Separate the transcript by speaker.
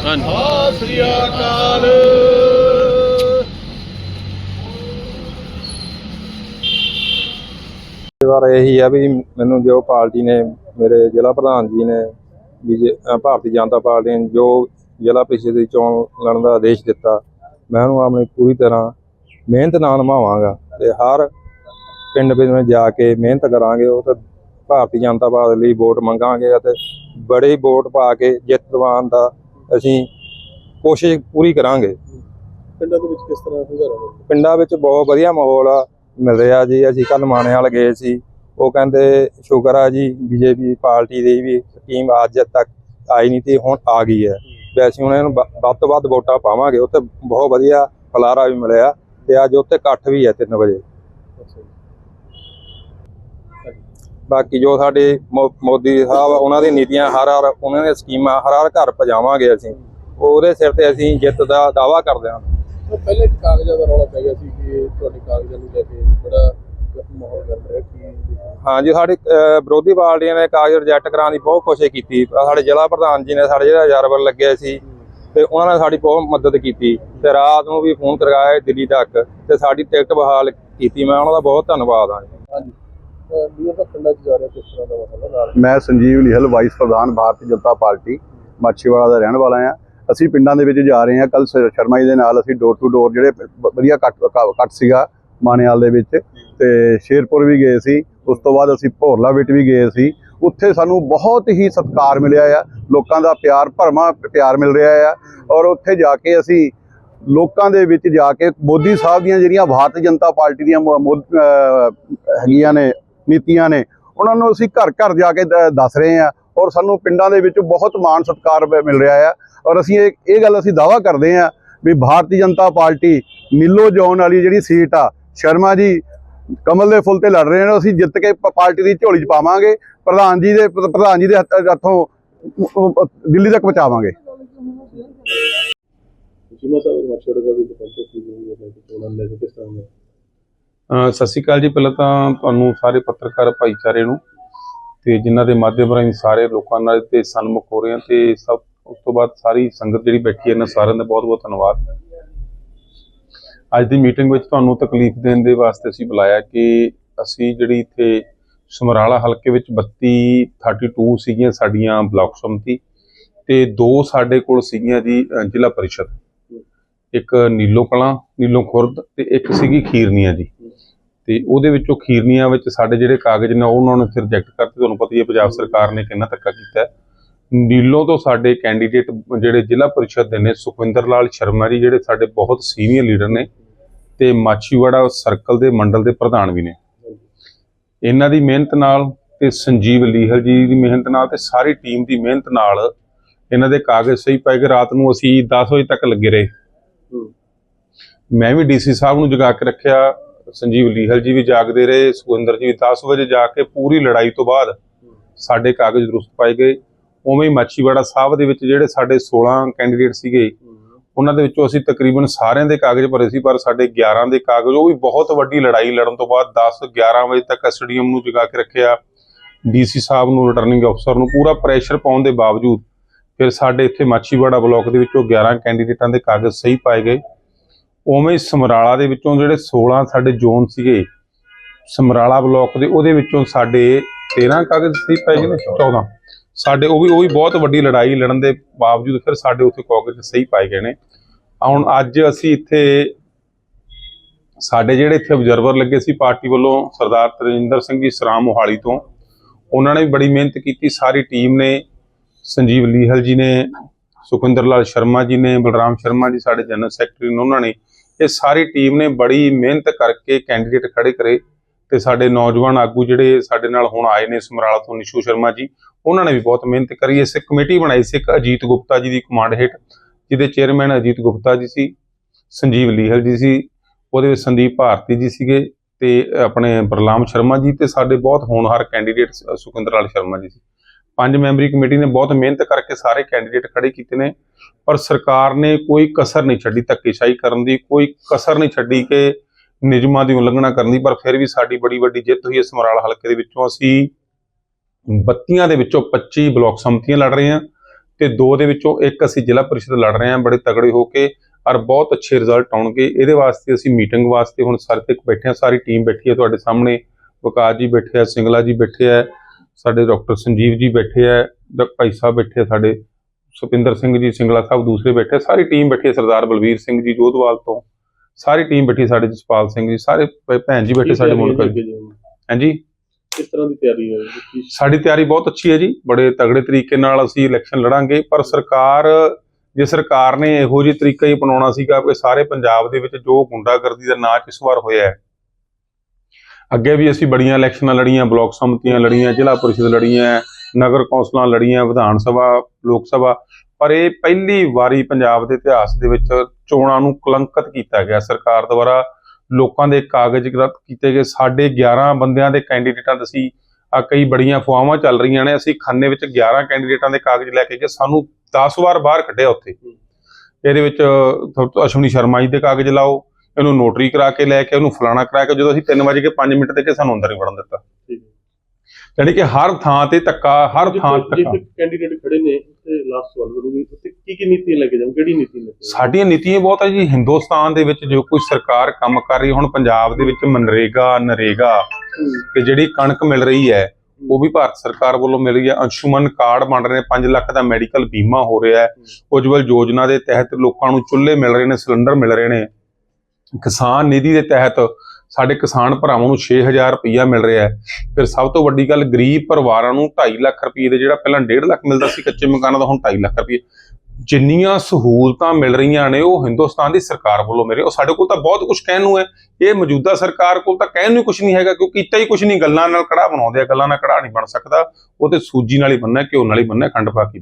Speaker 1: ਸਤਿ ਸ੍ਰੀ ਅਕਾਲ।
Speaker 2: ਵਾਰ ਇਹੀ ਆ ਵੀ ਮੈਨੂੰ ਜੋ ਪਾਰਟੀ ਨੇ ਮੇਰੇ ਜ਼ਿਲ੍ਹਾ ਪ੍ਰਧਾਨ ਜੀ ਨੇ ਅ, ਭਾਰਤੀ ਜਨਤਾ ਪਾਰਟੀ ਨੇ ਜੋ ਜ਼ਿਲ੍ਹਾ ਪ੍ਰੀਸ਼ਦ ਦੀ ਚੋਣ ਲੜਨ ਦਾ ਆਦੇਸ਼ ਦਿੱਤਾ ਮੈਂ ਉਹਨੂੰ ਆਪਣੀ ਪੂਰੀ ਤਰ੍ਹਾਂ ਮਿਹਨਤ ਨਾਲ ਨਿਭਾਵਾਂਗਾ ਤੇ ਹਰ ਪਿੰਡ ਪਿੰਡ ਵਿੱਚ ਜਾ ਕੇ ਮਿਹਨਤ ਕਰਾਂਗੇ ਉਹ ਤੇ ਭਾਰਤੀ ਜਨਤਾ ਪਾਰਟੀ ਲਈ ਵੋਟ ਮੰਗਾਂਗੇ ਅਤੇ ਬੜੇ ਵੋਟ ਪਾ ਕੇ ਜਿੱਤ ਦਿਵਾਉਣ ਦਾ ਅਸੀਂ ਕੋਸ਼ਿਸ਼ ਪੂਰੀ ਕਰਾਂਗੇ।
Speaker 1: ਪਿੰਡਾਂ ਦੇ ਵਿੱਚ ਕਿਸ ਤਰ੍ਹਾਂ ਹੁੰਗਾਰਾ ਹੋ
Speaker 2: ਪਿੰਡਾਂ ਵਿੱਚ ਬਹੁਤ ਵਧੀਆ ਮਾਹੌਲ ਆ ਮਿਲ ਰਿਹਾ ਜੀ। ਅਸੀਂ ਕੱਲ ਮਾਣੇ ਵਾਲ ਗਏ ਸੀ। ਉਹ ਕਹਿੰਦੇ ਸ਼ੁਕਰ ਆ ਜੀ ਬੀਜੇਪੀ ਪਾਰਟੀ ਦੀ ਵੀ ਟੀਮ ਅੱਜ ਤੱਕ ਆਈ ਨਹੀਂ ਤੇ ਹੁਣ ਆ ਗਈ ਹੈ। ਅਸੀਂ ਉਹਨਾਂ ਨੂੰ ਵੱਧ ਤੋਂ ਵੱਧ ਵੋਟਾਂ ਪਾਵਾਂਗੇ। ਉੱਥੇ ਬਹੁਤ ਵਧੀਆ ਫਲਾਰਾ ਵੀ ਮਿਲਿਆ ਤੇ ਅੱਜ ਉੱਥੇ ਇਕੱਠ ਵੀ ਹੈ 3 ਵਜੇ। ਬਾਕੀ ਜੋ ਸਾਡੇ ਮੋਦੀ ਸਾਹਿਬ ਉਹਨਾਂ ਦੀ ਨੀਤੀਆਂ ਹਰ ਹਰ ਉਹਨਾਂ ਦੀਆਂ ਸਕੀਮਾਂ ਹਰ ਹਰ ਘਰ ਪਹੁੰਚਾਵਾਂਗੇ ਅਸੀਂ। ਉਹਦੇ ਸਿਰ ਤੇ ਅਸੀਂ ਜਿੱਤ ਦਾ ਦਾਵਾ ਕਰਦੇ ਹਾਂ।
Speaker 1: ਪਹਿਲੇ ਕਾਗਜ਼ਾਂ ਦਾ ਰੌਲਾ ਪੈ ਗਿਆ ਸੀ ਕਿ ਤੁਹਾਡੇ ਕਾਗਜ਼ਾਂ ਨੂੰ ਲੈ ਕੇ ਬੜਾ ਮਾਹੌਲ ਗਰਮ ਰਿਹਾ ਕੀ
Speaker 2: ਹਾਂਜੀ ਸਾਡੇ ਵਿਰੋਧੀ ਪਾਰਟੀਆਂ ਨੇ ਕਾਗਜ਼ ਰਿਜੈਕਟ ਕਰਾਉਣ ਦੀ ਬਹੁਤ ਕੋਸ਼ਿਸ਼ ਕੀਤੀ। ਸਾਡੇ ਜ਼ਿਲ੍ਹਾ ਪ੍ਰਧਾਨ ਜੀ ਨੇ ਸਾਡੇ ਜਿਹੜਾ ਰਿਜ਼ਰਵਰ ਲੱਗੇ ਸੀ ਤੇ ਉਹਨਾਂ ਨੇ ਸਾਡੀ ਬਹੁਤ ਮਦਦ ਕੀਤੀ। ਤੇ ਰਾਤ ਨੂੰ ਵੀ ਫੋਨ ਕਰਵਾਇਆ ਦਿੱਲੀ ਤੱਕ ਤੇ ਸਾਡੀ ਟਿਕਟ ਬਹਾਲ ਕੀਤੀ। ਮੈਂ ਉਹਨਾਂ ਦਾ ਬਹੁਤ ਧੰਨਵਾਦ ਹਾਂ
Speaker 1: ਹਾਂਜੀ। ਵੀਰ ਦਾ ਪਿੰਡਾਂ 'ਚ ਜਾ ਰਿਹਾ ਕਿਸ ਤਰ੍ਹਾਂ ਦਾ ਮਾਹੌਲ ਨਾਲ
Speaker 3: ਮੈਂ ਸੰਜੀਵ ਲਿਹਲ ਵਾਈਸ ਪ੍ਰਧਾਨ ਭਾਰਤੀ ਜਨਤਾ ਪਾਰਟੀ, ਮਾਛੀਵਾੜਾ ਦਾ ਰਹਿਣ ਵਾਲਾ ਹਾਂ। ਅਸੀਂ ਪਿੰਡਾਂ ਦੇ ਵਿੱਚ ਜਾ ਰਹੇ ਹਾਂ। ਕੱਲ ਸ਼ਰਮਾ ਜੀ ਦੇ ਨਾਲ ਅਸੀਂ ਡੋਰ ਟੂ ਡੋਰ ਜਿਹੜੇ ਵਧੀਆ ਕੱਟ, ਕ- ਕੱਟ ਸੀਗਾ ਮਾਨੇਵਾਲ ਦੇ ਵਿੱਚ ਤੇ ਸ਼ੇਰਪੁਰ ਵੀ ਗਏ ਸੀ। ਉਸ ਤੋਂ ਬਾਅਦ ਅਸੀਂ ਭੋਰਲਾ ਵਿੱਚ ਵੀ ਗਏ ਸੀ। ਉੱਥੇ ਸਾਨੂੰ ਬਹੁਤ ਹੀ ਸਤਿਕਾਰ ਮਿਲਿਆ ਆ। ਲੋਕਾਂ ਦਾ ਪਿਆਰ, ਭਰਮਾ ਪਿਆਰ ਮਿਲ ਰਿਹਾ ਆ ਔਰ ਉੱਥੇ ਜਾ ਕੇ ਅਸੀਂ ਲੋਕਾਂ ਦੇ ਵਿੱਚ ਜਾ ਕੇ ਮੋਦੀ ਸਾਹਿਬ ਦੀਆਂ ਜਿਹੜੀਆਂ ਭਾਰਤੀ ਜਨਤਾ ਪਾਰਟੀ ਦੀਆਂ ਮੋ- ਹੈਗੀਆਂ ਨੇ ਨੀਤੀਆਂ ਨੇ ਉਹਨਾਂ ਨੂੰ ਅਸੀਂ ਘਰ ਘਰ ਜਾ ਕੇ ਦੱਸ ਰਹੇ ਹਾਂ ਔਰ ਸਾਨੂੰ ਪਿੰਡਾਂ ਦੇ ਵਿੱਚ ਬਹੁਤ ਮਾਣ ਸਤਿਕਾਰ ਮਿਲ ਰਿਹਾ ਆ ਔਰ ਅਸੀਂ ਇਹ ਇਹ ਗੱਲ ਅਸੀਂ ਦਾਵਾ ਕਰਦੇ ਹਾਂ ਵੀ ਭਾਰਤੀ ਜਨਤਾ ਪਾਰਟੀ ਨੀਲੋ ਜੋਨ ਵਾਲੀ ਜਿਹੜੀ ਸੀਟ ਆ ਸ਼ਰਮਾ ਜੀ ਕਮਲ ਦੇ ਫੁੱਲ ਤੇ ਲੜ ਰਹੇ ਨੇ ਅਸੀਂ ਜਿੱਤ ਕੇ ਪਾਰਟੀ ਦੀ ਝੋਲੀ 'ਚ ਪਾਵਾਂਗੇ ਪ੍ਰਧਾਨ ਜੀ ਦੇ ਪ੍ਰਧਾਨ ਜੀ ਦੇ ਹੱਥੋਂ ਦਿੱਲੀ ਤੱਕ ਪਹੁੰਚਾਵਾਂਗੇ
Speaker 1: ਜਿਮਾ ਸਾਹਿਬ ਮਛੋੜੇ ਦਾ ਵੀ ਪਹੁੰਚੇ ਸੀ ਜੀ ਲੈ ਚੋਣਾਂ ਲੈ ਕੇ ਕਿਸ ਤਰ੍ਹਾਂ
Speaker 4: ਸਤਿ ਸ਼੍ਰੀ ਅਕਾਲ ਜੀ, ਪਹਿਲਾਂ ਤਾਂ ਤੁਹਾਨੂੰ ਸਾਰੇ ਪੱਤਰਕਾਰ ਭਾਈਚਾਰੇ ਨੂੰ ਤੇ ਜਿਨ੍ਹਾਂ ਦੇ ਮਾਧਿਅਮ ਰਾਹੀਂ ਸਾਰੇ ਲੋਕਾਂ ਨਾਲ ਤੇ ਸਨਮੁਖ ਹੋ ਰਹੇ ਆ ਤੇ ਸਭ, ਉਸ ਤੋਂ ਬਾਅਦ ਸਾਰੀ ਸੰਗਤ ਜਿਹੜੀ ਬੈਠੀ ਹੈ ਇਹਨਾਂ ਸਾਰਿਆਂ ਦਾ ਬਹੁਤ ਬਹੁਤ ਧੰਨਵਾਦ। ਅੱਜ ਦੀ ਮੀਟਿੰਗ ਵਿੱਚ ਤੁਹਾਨੂੰ ਤਕਲੀਫ ਦੇਣ ਦੇ ਵਾਸਤੇ ਅਸੀਂ ਬੁਲਾਇਆ ਕਿ ਅਸੀਂ ਜਿਹੜੀ ਇੱਥੇ ਸਮਰਾਲਾ ਹਲਕੇ ਵਿੱਚ 32 32 ਸੀਗੀਆਂ ਸਾਡੀਆਂ ਬਲਾਕ ਸੰਮਤੀ ਤੇ ਦੋ ਸਾਡੇ ਕੋਲ ਸੀਗੀਆਂ ਜੀ ਜ਼ਿਲ੍ਹਾ ਪਰਿਸ਼ਦ। ਇੱਕ ਨੀਲੋ ਕਲਾਂ ਨੀਲੋ ਖੁਰਦ ਤੇ ਇੱਕ ਸੀਗੀ ਖੀਰਨੀਆਂ ਜੀ। ਤੇ ਉਹਦੇ ਵਿੱਚੋਂ ਖੀਰਨੀਆਂ ਵਿੱਚ ਸਾਡੇ ਜਿਹੜੇ ਕਾਗਜ਼ ਨੇ ਉਹ ਉਹਨਾਂ ਨੇ ਫਿਰ ਰਿਜੈਕਟ ਕਰਤੇ। ਤੁਹਾਨੂੰ ਪਤਾ ਹੀ ਹੈ ਪੰਜਾਬ ਸਰਕਾਰ ਨੇ ਕਿੰਨਾ ਧੱਕਾ ਕੀਤਾ ਹੈ। ਨੀਲੋਂ ਤੋਂ ਸਾਡੇ ਕੈਂਡੀਡੇਟ ਜਿਹੜੇ ਜ਼ਿਲ੍ਹਾ ਪਰਿਸ਼ਦ ਦੇ ਨੇ ਸੁਖਵਿੰਦਰ ਲਾਲ ਸ਼ਰਮਾ ਜੀ ਜਿਹੜੇ ਸਾਡੇ ਬਹੁਤ ਸੀਨੀਅਰ ਲੀਡਰ ਨੇ ਤੇ ਮਾਛੀਵਾੜਾ ਸਰਕਲ ਦੇ ਮੰਡਲ ਦੇ ਪ੍ਰਧਾਨ ਵੀ ਨੇ। ਇਹਨਾਂ ਦੀ ਮਿਹਨਤ ਨਾਲ ਤੇ ਸੰਜੀਵ ਲੀਹਲ ਜੀ ਦੀ ਮਿਹਨਤ ਨਾਲ ਤੇ ਸਾਰੀ ਟੀਮ ਦੀ ਮਿਹਨਤ ਨਾਲ ਇਹਨਾਂ ਦੇ ਕਾਗਜ਼ ਸਹੀ ਪੈ ਗਏ। ਰਾਤ ਨੂੰ ਅਸੀਂ 10 ਵਜੇ ਤੱਕ ਲੱਗੇ ਰਹੇ। ਮੈਂ ਵੀ ਡੀਸੀ ਸਾਹਿਬ ਨੂੰ ਜਗਾ ਕੇ ਰੱਖਿਆ। ਸੰਜੀਵ ਲੀਹਲ ਜੀ ਵੀ ਜਾਗਦੇ ਰਹੇ, ਸੁਖਵਿੰਦਰ ਜੀ ਵੀ 10 ਵਜੇ ਜਾ ਕੇ ਪੂਰੀ ਲੜਾਈ ਤੋਂ ਬਾਅਦ ਸਾਡੇ ਕਾਗਜ਼ ਦਰੁਸਤ ਪਾਏ ਗਏ। ਉਵੇਂ ਹੀ ਮਾਛੀਵਾੜਾ ਸਾਹਿਬ ਦੇ ਵਿੱਚ ਜਿਹੜੇ ਸਾਡੇ 16 ਕੈਂਡੀਡੇਟ ਸੀਗੇ, ਉਹਨਾਂ ਦੇ ਵਿੱਚੋਂ ਅਸੀਂ ਤਕਰੀਬਨ ਸਾਰਿਆਂ ਦੇ ਕਾਗਜ਼ ਭਰੇ ਸੀ, ਪਰ ਸਾਡੇ 11 ਦੇ ਕਾਗਜ਼, ਉਹ ਵੀ ਬਹੁਤ ਵੱਡੀ ਲੜਾਈ ਲੜਨ ਤੋਂ ਬਾਅਦ 10 11 ਵਜੇ ਤੱਕ ਐਸਡੀਐਮ ਨੂੰ ਜਗਾ ਕੇ ਰੱਖਿਆ ਡੀਸੀ ਸਾਹਿਬ ਨੂੰ ਰਿਟਰਨਿੰਗ ਅਫਸਰ ਨੂੰ, ਪੂਰਾ ਪ੍ਰੈਸ਼ਰ ਪਾਉਣ ਦੇ ਬਾਵਜੂਦ ਫਿਰ ਸਾਡੇ ਇੱਥੇ ਮਾਛੀਵਾੜਾ ਬਲਾਕ ਦੇ ਵਿੱਚੋਂ 11 ਕੈਂਡੀਡੇਟਾਂ ਦੇ ਕਾਗਜ਼ ਸਹੀ ਪਾਏ ਗਏ। ਉਵੇਂ ਹੀ ਸਮਰਾਲਾ ਦੇ ਵਿੱਚੋਂ ਜਿਹੜੇ 16 ਸਾਡੇ ਜ਼ੋਨ ਸੀਗੇ ਸਮਰਾਲਾ ਬਲਾਕ ਦੇ ਉਹਦੇ ਵਿੱਚੋਂ ਸਾਡੇ 13 ਕਾਗਜ਼ ਸਹੀ ਪਏ ਗਏ ਨੇ? 14 ਸਾਡੇ ਉਹ ਵੀ ਉਹ ਵੀ ਬਹੁਤ ਵੱਡੀ ਲੜਾਈ ਲੜਨ ਦੇ ਬਾਵਜੂਦ ਫਿਰ ਸਾਡੇ ਉੱਥੇ ਕਾਗਜ਼ ਸਹੀ ਪਾਏ ਗਏ ਨੇ। ਹੁਣ ਅੱਜ ਅਸੀਂ ਇੱਥੇ ਸਾਡੇ ਜਿਹੜੇ ਇੱਥੇ ਆਬਜ਼ਰਵਰ ਲੱਗੇ ਸੀ ਪਾਰਟੀ ਵੱਲੋਂ ਸਰਦਾਰ ਤਰਿੰਦਰ ਸਿੰਘ ਜੀ ਸਰਾਮ ਮੋਹਾਲੀ ਤੋਂ ਉਹਨਾਂ ਨੇ ਵੀ ਬੜੀ ਮਿਹਨਤ ਕੀਤੀ। ਸਾਰੀ ਟੀਮ ਨੇ ਸੰਜੀਵ ਲੀਹਲ ਜੀ ਨੇ ਸੁਖਿੰਦਰ ਲਾਲ ਸ਼ਰਮਾ ਜੀ ਨੇ ਬਲਰਾਮ ਸ਼ਰਮਾ ਜੀ ਸਾਡੇ ਜਨਰਲ ਸੈਕਟਰੀ ਨੇ ਉਹਨਾਂ ਨੇ ਇਹ ਸਾਰੀ ਟੀਮ ਨੇ ਬੜੀ ਮਿਹਨਤ ਕਰਕੇ ਕੈਂਡੀਡੇਟ ਖੜੇ ਕਰੇ ਤੇ ਸਾਡੇ ਨੌਜਵਾਨ ਆਗੂ ਜਿਹੜੇ ਸਾਡੇ ਨਾਲ ਹੁਣ ਆਏ ਨੇ ਸਮਰਾਲਾ ਤੋਂ ਨਿਸ਼ੂ ਸ਼ਰਮਾ ਜੀ, ਉਹਨਾਂ ਨੇ ਵੀ ਬਹੁਤ ਮਿਹਨਤ ਕਰੀ। ਇਸ ਕਮੇਟੀ ਬਣਾਈ ਸੀ ਇੱਕ ਅਜੀਤ ਗੁਪਤਾ ਜੀ ਦੀ ਕਮਾਂਡ ਹੇਠ, ਜਿਹਦੇ ਚੇਅਰਮੈਨ ਅਜੀਤ ਗੁਪਤਾ ਜੀ ਸੀ, ਸੰਜੀਵ ਲੀਹਰ ਜੀ ਸੀ, ਉਹਦੇ ਵਿੱਚ ਸੰਦੀਪ ਭਾਰਤੀ ਜੀ ਸੀਗੇ ਤੇ ਆਪਣੇ ਬਰਲਾਮ ਸ਼ਰਮਾ ਜੀ ਤੇ ਸਾਡੇ ਬਹੁਤ ਹੋਣਹਾਰ ਕੈਂਡੀਡੇਟ ਸੁਖਿੰਦਰ ਲਾਲ ਸ਼ਰਮਾ ਜੀ ਸੀ। ਪੰਜ ਮੈਂਬਰੀ ਕਮੇਟੀ ਨੇ ਬਹੁਤ ਮਿਹਨਤ ਕਰਕੇ ਸਾਰੇ ਕੈਂਡੀਡੇਟ ਖੜੇ ਕੀਤੇ ਨੇ, ਪਰ ਸਰਕਾਰ ਨੇ ਕੋਈ ਕਸਰ ਨਹੀਂ ਛੱਡੀ ਧੱਕੇਸ਼ਾਹੀ ਕਰਨ ਦੀ, ਕੋਈ ਕਸਰ ਨਹੀਂ ਛੱਡੀ ਕਿ ਨਿਯਮਾਂ ਦੀ ਉਲੰਘਣਾ ਕਰਨ ਦੀ, ਪਰ ਫਿਰ ਵੀ ਸਾਡੀ ਬੜੀ ਵੱਡੀ ਜਿੱਤ ਹੋਈ ਹੈ। ਸਮਰਾਲਾ ਹਲਕੇ ਦੇ ਵਿੱਚੋਂ ਅਸੀਂ 32 ਦੇ ਵਿੱਚੋਂ 25 ਬਲਾਕ ਸੰਮਤੀਆਂ ਲੜ ਰਹੇ ਹਾਂ ਤੇ ਦੋ ਦੇ ਵਿੱਚੋਂ ਇੱਕ ਅਸੀਂ ਜ਼ਿਲ੍ਹਾ ਪਰਿਸ਼ਦ ਲੜ ਰਹੇ ਹਾਂ। ਬੜੇ ਤਗੜੇ ਹੋ ਕੇ ਔਰ ਬਹੁਤ ਅੱਛੇ ਰਿਜ਼ਲਟ ਆਉਣਗੇ। ਇਹਦੇ ਵਾਸਤੇ ਅਸੀਂ ਮੀਟਿੰਗ ਵਾਸਤੇ ਹੁਣ ਸਾਰੇ ਤੱਕ ਬੈਠੇ ਹਾਂ। ਸਾਰੀ ਟੀਮ ਬੈਠੀ ਹੈ ਤੁਹਾਡੇ ਸਾਹਮਣੇ। ਵਿਕਾਸ ਜੀ ਬੈਠੇ ਆ, ਸਿੰਗਲਾ ਜੀ ਬੈਠੇ ਆ। ਸਾਡੇ ਡਾਕਟਰ ਸੰਜੀਵ ਜੀ ਬੈਠੇ ਆ ਭਾਈ ਸਾਹਿਬ ਬੈਠੇ ਸਾਡੇ ਸੁਪਿੰਦਰ ਸਿੰਘ ਜੀ ਸਿੰਗਲਾ ਸਾਹਿਬ ਦੂਸਰੇ ਬੈਠੇ ਸਾਰੀ ਟੀਮ ਬੈਠੀ ਹੈ ਸਰਦਾਰ ਬਲਵੀਰ ਸਿੰਘ ਜੀ ਜੋਧਵਾਲ ਤੋਂ। ਸਾਰੀ ਟੀਮ ਬੈਠੀ ਸਾਡੇ ਜਸਪਾਲ ਸਿੰਘ ਜੀ ਸਾਰੇ ਭੈਣ ਜੀ ਬੈਠੇ ਸਾਡੇ ਮੁਲਕ ਹਾਂਜੀ?
Speaker 1: ਕਿਸ ਤਰ੍ਹਾਂ ਦੀ ਤਿਆਰੀ ਹੈ
Speaker 4: ਸਾਡੀ ਤਿਆਰੀ ਬਹੁਤ ਅੱਛੀ ਹੈ ਜੀ ਬੜੇ ਤਗੜੇ ਤਰੀਕੇ ਨਾਲ ਅਸੀਂ ਇਲੈਕਸ਼ਨ ਲੜਾਂਗੇ ਪਰ ਸਰਕਾਰ ਜੇ ਸਰਕਾਰ ਨੇ ਇਹੋ ਜਿਹੀ ਤਰੀਕਾ ਹੀ ਅਪਣਾਉਣਾ ਸੀਗਾ ਕਿ ਸਾਰੇ ਪੰਜਾਬ ਦੇ ਵਿੱਚ ਜੋ ਗੁੰਡਾਗਰਦੀ ਦਾ ਨਾਚ ਇਸ ਵਾਰ ਹੋਇਆ ਹੈ ਅੱਗੇ ਵੀ ਅਸੀਂ ਬੜੀਆਂ ਇਲੈਕਸ਼ਨਾਂ ਲੜੀਆਂ, ਬਲਾਕ ਸਮਤੀਆਂ ਲੜੀਆਂ, ਜ਼ਿਲ੍ਹਾ ਪਰਿਸ਼ਦ ਲੜੀਆਂ, ਨਗਰ ਕੌਂਸਲਾਂ ਲੜੀਆਂ, ਵਿਧਾਨ ਸਭਾ, ਲੋਕ ਸਭਾ, ਪਰ ਇਹ ਪਹਿਲੀ ਵਾਰੀ ਪੰਜਾਬ ਦੇ ਇਤਿਹਾਸ ਦੇ ਵਿੱਚ ਚੋਣਾਂ ਨੂੰ ਕਲੰਕਿਤ ਕੀਤਾ ਗਿਆ। ਸਰਕਾਰ ਦੁਆਰਾ ਲੋਕਾਂ ਦੇ ਕਾਗਜ਼ ਰੱਦ ਕੀਤੇ ਗਏ। ਸਾਡੇ 11 ਬੰਦਿਆਂ ਦੇ ਕੈਂਡੀਡੇਟਾਂ ਦੇ ਸੀ ਆ ਕਈ ਬੜੀਆਂ ਫੁਆਵਾਂ ਚੱਲ ਰਹੀਆਂ ਨੇ। ਅਸੀਂ ਖੰਨੇ ਵਿੱਚ 11 ਕੈਂਡੀਡੇਟਾਂ ਦੇ ਕਾਗਜ਼ ਲੈ ਕੇ ਗਏ। ਸਾਨੂੰ 10 ਵਾਰ ਬਾਹਰ ਕੱਢਿਆ ਉੱਥੇ। ਇਹਦੇ ਵਿੱਚ ਅਸ਼ਵਨੀ ਸ਼ਰਮਾ ਜੀ ਦੇ ਕਾਗਜ਼ ਲਾਓ ਇਹਨੂੰ ਨੋਟਰੀ ਕਰਾ ਕੇ ਲੈ ਕੇ ਉਹਨੂੰ ਫਲਾਣਾ ਕਰਾ ਕੇ ਜਦੋਂ ਅਸੀਂ 3 ਵਜੇ ਕੇ 5 ਮਿੰਟ ਤੇ ਕਿ ਸਾਨੂੰ ਅੰਦਰ ਨਹੀਂ ਵੜਨ ਦਿੱਤਾ। ਯਾਨੀ ਕਿ ਹਰ ਥਾਂ ਤੇ ਧੱਕਾ ਹਰ ਥਾਂ ਤੇ ਧੱਕਾ।
Speaker 1: ਕੈਂਡੀਡੇਟ ਖੜੇ ਨੇ ਉੱਥੇ ਲਾਸਟ ਸਵਾਲ ਕਰੂੰਗੀ ਉੱਥੇ ਕੀ ਕੀ ਨੀਤੀ ਲੈ ਕੇ ਕਿਹੜੀ ਨੀਤੀ ਲੈ
Speaker 4: ਸਾਡੀਆਂ ਨੀਤੀਆਂ ਬਹੁਤ ਹੈ ਜੀ। ਹਿੰਦੁਸਤਾਨ ਦੇ ਵਿੱਚ ਜੋ ਕੋਈ ਸਰਕਾਰ ਕੰਮ ਕਰ ਰਹੀ ਹੁਣ ਪੰਜਾਬ ਦੇ ਵਿੱਚ ਮਨਰੇਗਾ ਨਰੇਗਾ ਤੇ ਜਿਹੜੀ ਕਣਕ ਮਿਲ ਰਹੀ ਹੈ ਉਹ ਵੀ ਭਾਰਤ ਸਰਕਾਰ ਵੱਲੋਂ ਮਿਲ ਰਹੀ ਹੈ। ਅੰਸ਼ੁਮਨ ਕਾਰਡ ਬਣ ਰਹੇ ਨੇ 5 ਲੱਖ ਦਾ ਮੈਡੀਕਲ ਬੀਮਾ ਹੋ ਰਿਹਾ ਹੈ। ਉਜਵਲ ਯੋਜਨਾ ਦੇ ਤਹਿਤ ਲੋਕਾਂ ਨੂੰ ਚੁੱਲ੍ਹੇ ਮਿਲ ਰਹੇ ਨੇ ਸਿਲੰਡਰ ਮਿਲ ਰਹੇ ਨੇ। ਕਿਸਾਨ ਨਿਧੀ ਦੇ ਤਹਿਤ ਸਾਡੇ ਕਿਸਾਨ ਭਰਾਵਾਂ ਨੂੰ 6000 ਰੁਪਈਆ ਮਿਲ ਰਿਹਾ ਹੈ। ਫਿਰ ਸਭ ਤੋਂ ਵੱਡੀ ਗੱਲ, ਗਰੀਬ ਪਰਿਵਾਰਾਂ ਨੂੰ 2.5 ਲੱਖ ਰੁਪਏ ਦੇ ਜਿਹੜਾ ਪਹਿਲਾਂ 1.5 ਲੱਖ ਮਿਲਦਾ ਸੀ ਕੱਚੇ ਮਕਾਨਾਂ ਦਾ, ਹੁਣ 2.5 ਲੱਖ ਰੁਪਏ ਜਿੰਨੀਆਂ ਸਹੂਲਤਾਂ ਮਿਲ ਰਹੀਆਂ ਨੇ ਉਹ ਹਿੰਦੁਸਤਾਨ ਦੀ ਸਰਕਾਰ ਵੱਲੋਂ ਮਿਲ ਰਹੀ ਉਹ ਸਾਡੇ ਕੋਲ ਤਾਂ ਬਹੁਤ ਕੁਝ ਕਹਿਣ ਨੂੰ ਹੈ। ਇਹ ਮੌਜੂਦਾ ਸਰਕਾਰ ਕੋਲ ਤਾਂ ਕਹਿਣ ਨੂੰ ਕੁਝ ਨਹੀਂ ਹੈਗਾ, ਕਿਉਂਕਿ ਕੀਤਾ ਹੀ ਕੁਝ ਨਹੀਂ, ਗੱਲਾਂ ਨਾਲ ਕੜਾ ਬਣਾਉਂਦੇ ਆ, ਗੱਲਾਂ ਨਾਲ ਕੜਾ ਨਹੀਂ ਬਣ ਸਕਦਾ। ਉਹ ਤੇ ਸੂਜੀ ਨਾਲ ਹੀ ਬੰਨਣਾ ਘਿਓ ਨਾਲ ਹੀ ਬੰਨਣਾ ਖੰਡ ਪਾ ਕੇ।